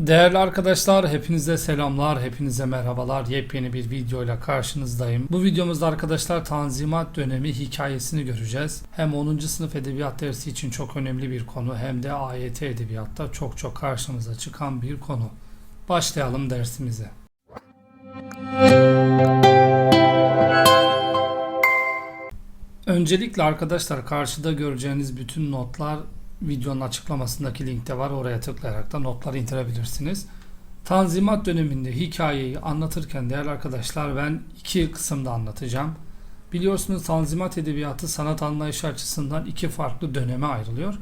Değerli arkadaşlar, hepinize selamlar, hepinize merhabalar. Yepyeni bir videoyla karşınızdayım. Bu videomuzda arkadaşlar Tanzimat dönemi hikayesini göreceğiz. Hem 10. sınıf edebiyat dersi için çok önemli bir konu hem de AYT edebiyatta çok çok karşımıza çıkan bir konu. Başlayalım dersimize. Öncelikle arkadaşlar karşıda göreceğiniz bütün notlar videonun açıklamasındaki linkte var. Oraya tıklayarak da notları indirebilirsiniz. Tanzimat döneminde hikayeyi anlatırken değerli arkadaşlar ben iki kısımda anlatacağım. Biliyorsunuz Tanzimat edebiyatı sanat anlayışı açısından iki farklı döneme ayrılıyor.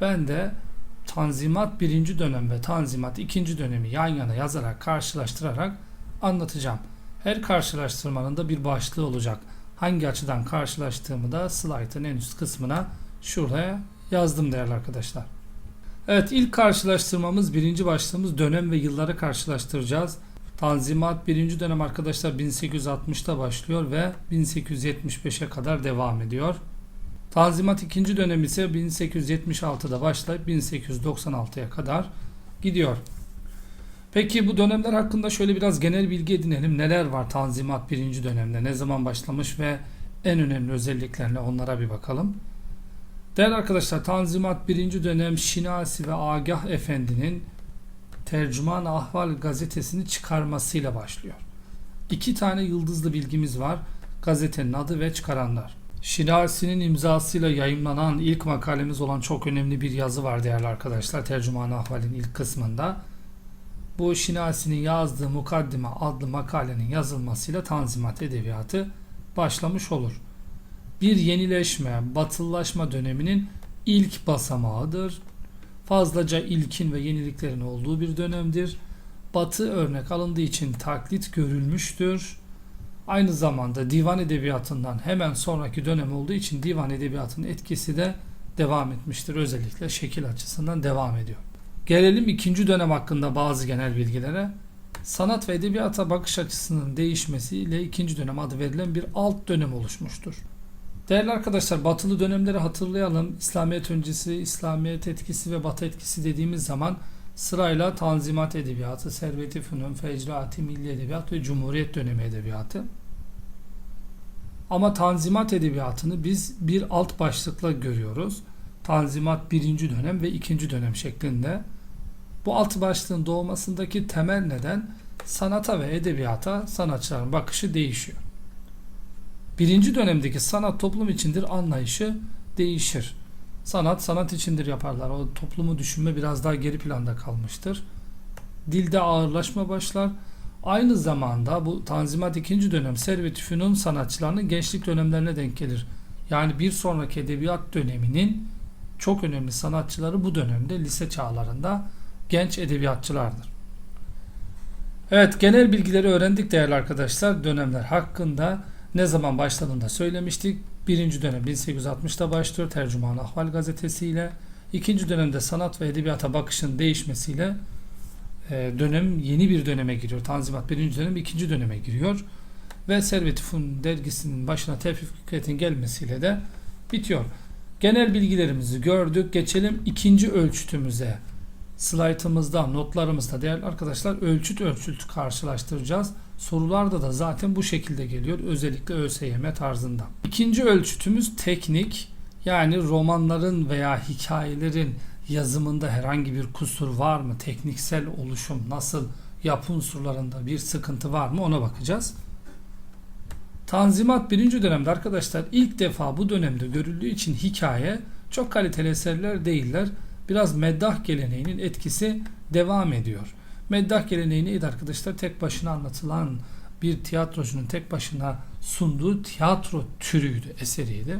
Ben de Tanzimat birinci dönem ve Tanzimat ikinci dönemi yan yana yazarak karşılaştırarak anlatacağım. Her karşılaştırmanın da bir başlığı olacak. Hangi açıdan karşılaştığımı da slaytın en üst kısmına şuraya yazdım değerli arkadaşlar. Evet ilk karşılaştırmamız birinci başlığımız dönem ve yılları karşılaştıracağız. Tanzimat birinci dönem arkadaşlar 1860'ta başlıyor ve 1875'e kadar devam ediyor. Tanzimat ikinci dönem ise 1876'da başlayıp 1896'ya kadar gidiyor. Peki bu dönemler hakkında şöyle biraz genel bilgi edinelim. Neler var Tanzimat birinci dönemde? Ne zaman başlamış ve en önemli özelliklerine onlara bir bakalım. Değerli arkadaşlar Tanzimat 1. dönem Şinasi ve Agah Efendi'nin Tercüman Ahval gazetesini çıkarmasıyla başlıyor. İki tane yıldızlı bilgimiz var. Gazetenin adı ve çıkaranlar. Şinasi'nin imzasıyla yayımlanan ilk makalemiz olan çok önemli bir yazı var değerli arkadaşlar. Tercüman Ahval'in ilk kısmında. Bu Şinasi'nin yazdığı Mukaddime adlı makalenin yazılmasıyla Tanzimat Edebiyatı başlamış olur bir yenileşme, batıllaşma döneminin ilk basamağıdır. Fazlaca ilkin ve yeniliklerin olduğu bir dönemdir. Batı örnek alındığı için taklit görülmüştür. Aynı zamanda divan edebiyatından hemen sonraki dönem olduğu için divan edebiyatının etkisi de devam etmiştir. Özellikle şekil açısından devam ediyor. Gelelim ikinci dönem hakkında bazı genel bilgilere. Sanat ve edebiyata bakış açısının değişmesiyle ikinci dönem adı verilen bir alt dönem oluşmuştur. Değerli arkadaşlar batılı dönemleri hatırlayalım. İslamiyet öncesi, İslamiyet etkisi ve batı etkisi dediğimiz zaman sırayla Tanzimat Edebiyatı, Servet-i Fünun, Fecraati Milli Edebiyat ve Cumhuriyet Dönemi Edebiyatı. Ama Tanzimat Edebiyatı'nı biz bir alt başlıkla görüyoruz. Tanzimat birinci dönem ve ikinci dönem şeklinde. Bu alt başlığın doğmasındaki temel neden sanata ve edebiyata sanatçıların bakışı değişiyor birinci dönemdeki sanat toplum içindir anlayışı değişir. Sanat sanat içindir yaparlar. O toplumu düşünme biraz daha geri planda kalmıştır. Dilde ağırlaşma başlar. Aynı zamanda bu Tanzimat ikinci dönem Servet-i Fünun sanatçılarının gençlik dönemlerine denk gelir. Yani bir sonraki edebiyat döneminin çok önemli sanatçıları bu dönemde lise çağlarında genç edebiyatçılardır. Evet genel bilgileri öğrendik değerli arkadaşlar dönemler hakkında. Ne zaman başladığını da söylemiştik. Birinci dönem 1860'da başlıyor Tercüman Ahval gazetesiyle. İkinci dönemde sanat ve edebiyata bakışın değişmesiyle e, dönem yeni bir döneme giriyor. Tanzimat birinci dönem ikinci döneme giriyor. Ve Servet-i Fun dergisinin başına Tevfik Fikret'in gelmesiyle de bitiyor. Genel bilgilerimizi gördük. Geçelim ikinci ölçütümüze. Slaytımızda, notlarımızda değerli arkadaşlar ölçüt ölçüt karşılaştıracağız. Sorularda da zaten bu şekilde geliyor. Özellikle ÖSYM tarzında. İkinci ölçütümüz teknik. Yani romanların veya hikayelerin yazımında herhangi bir kusur var mı? Tekniksel oluşum nasıl? Yapı unsurlarında bir sıkıntı var mı? Ona bakacağız. Tanzimat birinci dönemde arkadaşlar ilk defa bu dönemde görüldüğü için hikaye çok kaliteli eserler değiller. Biraz meddah geleneğinin etkisi devam ediyor. Meddah geleneği neydi arkadaşlar? Tek başına anlatılan bir tiyatrocunun tek başına sunduğu tiyatro türüydü, eseriydi.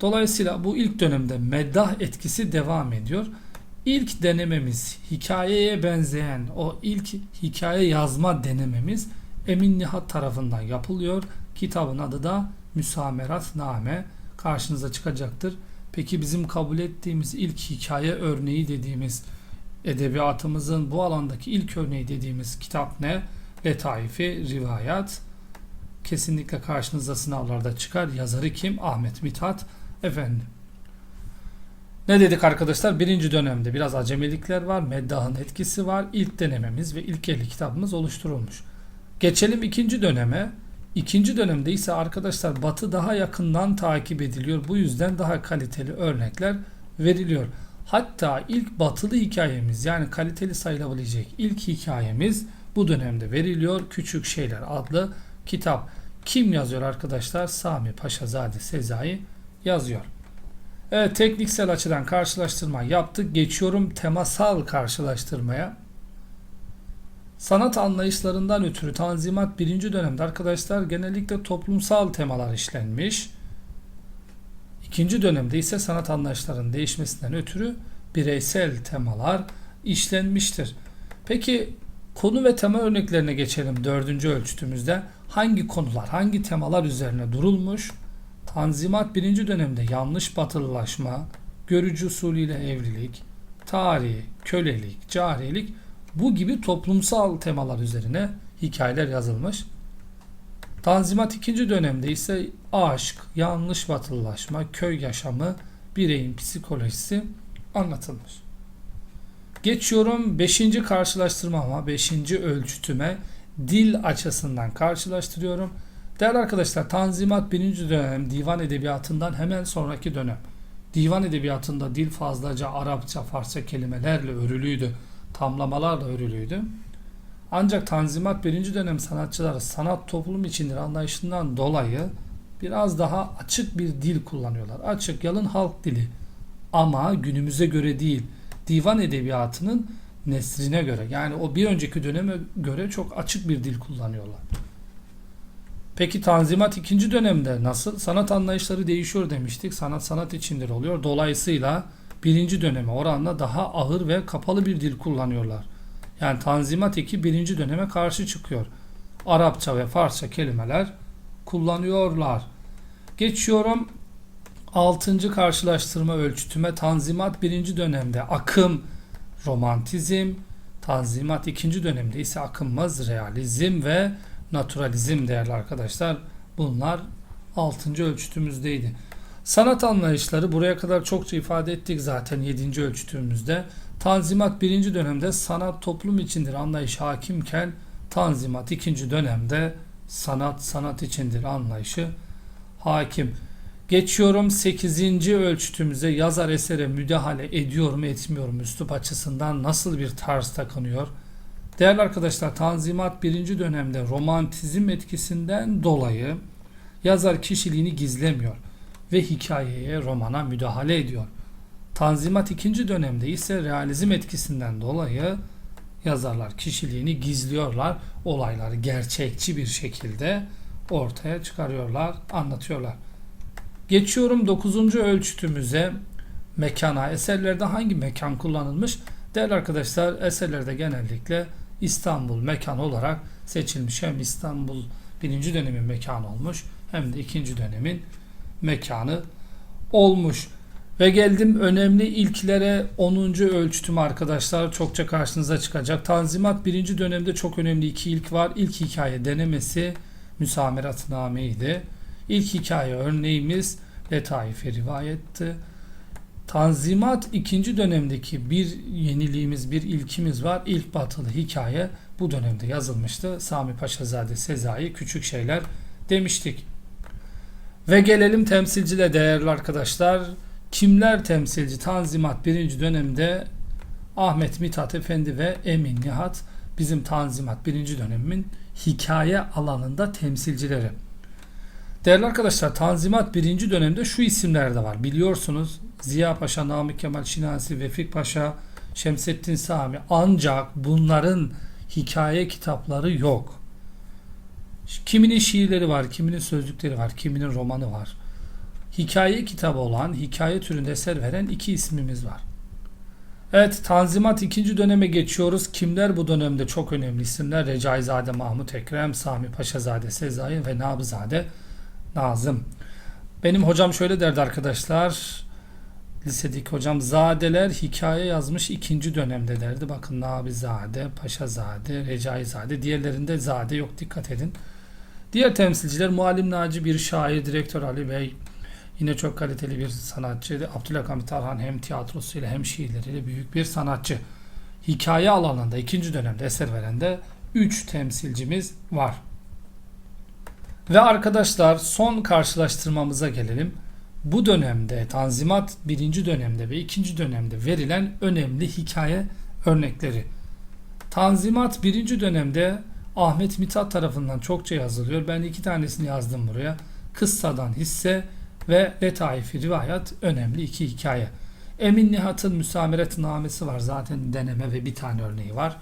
Dolayısıyla bu ilk dönemde meddah etkisi devam ediyor. İlk denememiz hikayeye benzeyen o ilk hikaye yazma denememiz Emin Nihat tarafından yapılıyor. Kitabın adı da Müsamerat Name karşınıza çıkacaktır. Peki bizim kabul ettiğimiz ilk hikaye örneği dediğimiz edebiyatımızın bu alandaki ilk örneği dediğimiz kitap ne? Letaifi, Rivayat. Kesinlikle karşınıza sınavlarda çıkar. Yazarı kim? Ahmet Mithat Efendi. Ne dedik arkadaşlar? Birinci dönemde biraz acemilikler var, meddahın etkisi var. İlk denememiz ve ilk 50 kitabımız oluşturulmuş. Geçelim ikinci döneme. İkinci dönemde ise arkadaşlar Batı daha yakından takip ediliyor. Bu yüzden daha kaliteli örnekler veriliyor. Hatta ilk batılı hikayemiz yani kaliteli sayılabilecek ilk hikayemiz bu dönemde veriliyor. Küçük Şeyler adlı kitap. Kim yazıyor arkadaşlar? Sami Paşazade Sezai yazıyor. Evet tekniksel açıdan karşılaştırma yaptık. Geçiyorum temasal karşılaştırmaya. Sanat anlayışlarından ötürü Tanzimat birinci dönemde arkadaşlar genellikle toplumsal temalar işlenmiş. İkinci dönemde ise sanat anlayışlarının değişmesinden ötürü bireysel temalar işlenmiştir. Peki konu ve tema örneklerine geçelim dördüncü ölçütümüzde. Hangi konular, hangi temalar üzerine durulmuş? Tanzimat birinci dönemde yanlış batılılaşma, görücü usulüyle evlilik, tarih, kölelik, cariyelik bu gibi toplumsal temalar üzerine hikayeler yazılmış. Tanzimat ikinci dönemde ise aşk, yanlış batılılaşma, köy yaşamı, bireyin psikolojisi anlatılmış. Geçiyorum 5. karşılaştırmama, 5. ölçütüme dil açısından karşılaştırıyorum. Değerli arkadaşlar Tanzimat 1. dönem divan edebiyatından hemen sonraki dönem. Divan edebiyatında dil fazlaca Arapça, Farsça kelimelerle örülüydü. Tamlamalarla örülüydü. Ancak Tanzimat 1. dönem sanatçıları sanat toplum içindir anlayışından dolayı biraz daha açık bir dil kullanıyorlar. Açık, yalın halk dili. Ama günümüze göre değil. Divan edebiyatının nesrine göre yani o bir önceki döneme göre çok açık bir dil kullanıyorlar. Peki Tanzimat ikinci dönemde nasıl? Sanat anlayışları değişiyor demiştik. Sanat sanat içindir oluyor. Dolayısıyla birinci döneme oranla daha ağır ve kapalı bir dil kullanıyorlar. Yani Tanzimat 2 birinci döneme karşı çıkıyor. Arapça ve Farsça kelimeler kullanıyorlar. Geçiyorum 6. karşılaştırma ölçütüme Tanzimat birinci dönemde akım, romantizm, Tanzimat ikinci dönemde ise akımımız realizm ve naturalizm değerli arkadaşlar. Bunlar 6. ölçütümüzdeydi. Sanat anlayışları buraya kadar çokça ifade ettik zaten 7. ölçütümüzde. Tanzimat 1. dönemde sanat toplum içindir anlayış hakimken Tanzimat 2. dönemde sanat sanat içindir anlayışı hakim. Geçiyorum 8. ölçütümüze yazar esere müdahale ediyor mu etmiyor mu üslup açısından nasıl bir tarz takınıyor? Değerli arkadaşlar Tanzimat 1. dönemde romantizm etkisinden dolayı yazar kişiliğini gizlemiyor ve hikayeye, romana müdahale ediyor. Tanzimat 2. dönemde ise realizm etkisinden dolayı yazarlar kişiliğini gizliyorlar, olayları gerçekçi bir şekilde ortaya çıkarıyorlar, anlatıyorlar. Geçiyorum 9. ölçütümüze mekana. Eserlerde hangi mekan kullanılmış? Değerli arkadaşlar eserlerde genellikle İstanbul mekan olarak seçilmiş. Hem İstanbul birinci dönemin mekanı olmuş hem de ikinci dönemin mekanı olmuş. Ve geldim önemli ilklere 10. ölçütüm arkadaşlar çokça karşınıza çıkacak. Tanzimat birinci dönemde çok önemli iki ilk var. İlk hikaye denemesi Müsameratnameydi. İlk hikaye örneğimiz Letaif-i Rivayet'ti. Tanzimat ikinci dönemdeki bir yeniliğimiz, bir ilkimiz var. İlk batılı hikaye bu dönemde yazılmıştı. Sami Paşazade Sezai Küçük Şeyler demiştik. Ve gelelim temsilcile değerli arkadaşlar. Kimler temsilci? Tanzimat birinci dönemde Ahmet Mithat Efendi ve Emin Nihat bizim Tanzimat birinci dönemin hikaye alanında temsilcileri. Değerli arkadaşlar Tanzimat birinci dönemde şu isimler de var. Biliyorsunuz Ziya Paşa, Namık Kemal Şinasi, Vefik Paşa, Şemsettin Sami. Ancak bunların hikaye kitapları yok. Kiminin şiirleri var, kiminin sözlükleri var, kiminin romanı var. Hikaye kitabı olan, hikaye türünde eser veren iki ismimiz var. Evet, Tanzimat ikinci döneme geçiyoruz. Kimler bu dönemde çok önemli isimler? Recaizade Mahmut Ekrem, Sami Paşazade Sezai ve Nabızade Nazım. Benim hocam şöyle derdi arkadaşlar. Lisedeki hocam Zadeler hikaye yazmış ikinci dönemde derdi. Bakın Nabizade, Paşazade, Recaizade. Diğerlerinde Zade yok dikkat edin. Diğer temsilciler Muallim Naci bir şair, Direktör Ali Bey, Yine çok kaliteli bir sanatçı. Abdülhamit Tarhan hem tiyatrosuyla hem şiirleriyle büyük bir sanatçı. Hikaye alanında ikinci dönemde eser veren de 3 temsilcimiz var. Ve arkadaşlar son karşılaştırmamıza gelelim. Bu dönemde Tanzimat birinci dönemde ve ikinci dönemde verilen önemli hikaye örnekleri. Tanzimat birinci dönemde Ahmet Mithat tarafından çokça yazılıyor. Ben iki tanesini yazdım buraya. Kıssadan hisse ve Letaifi Rivayet önemli iki hikaye. Emin Nihat'ın Müsameret Namesi var. Zaten deneme ve bir tane örneği var.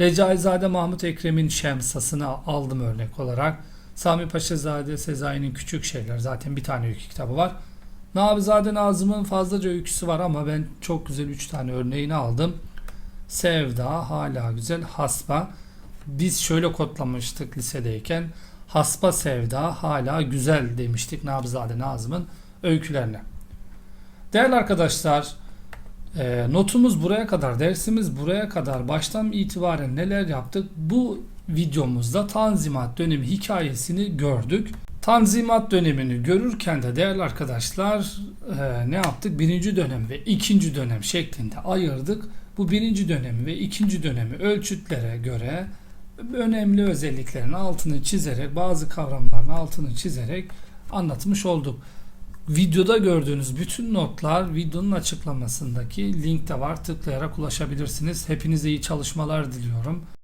Recaizade Mahmut Ekrem'in Şemsasını aldım örnek olarak. Sami Paşazade Sezai'nin Küçük Şeyler zaten bir tane öykü kitabı var. Nabizade Nazım'ın fazlaca öyküsü var ama ben çok güzel 3 tane örneğini aldım. Sevda, hala güzel, hasba. Biz şöyle kodlamıştık lisedeyken. Hasba sevda, hala güzel demiştik Nabizade Nazım'ın öykülerine. Değerli arkadaşlar, e, notumuz buraya kadar, dersimiz buraya kadar. Baştan itibaren neler yaptık? Bu videomuzda Tanzimat dönemi hikayesini gördük. Tanzimat dönemini görürken de değerli arkadaşlar e, ne yaptık? Birinci dönem ve ikinci dönem şeklinde ayırdık. Bu birinci dönem ve ikinci dönemi ölçütlere göre önemli özelliklerin altını çizerek, bazı kavramların altını çizerek anlatmış olduk. Videoda gördüğünüz bütün notlar videonun açıklamasındaki linkte var. Tıklayarak ulaşabilirsiniz. Hepinize iyi çalışmalar diliyorum.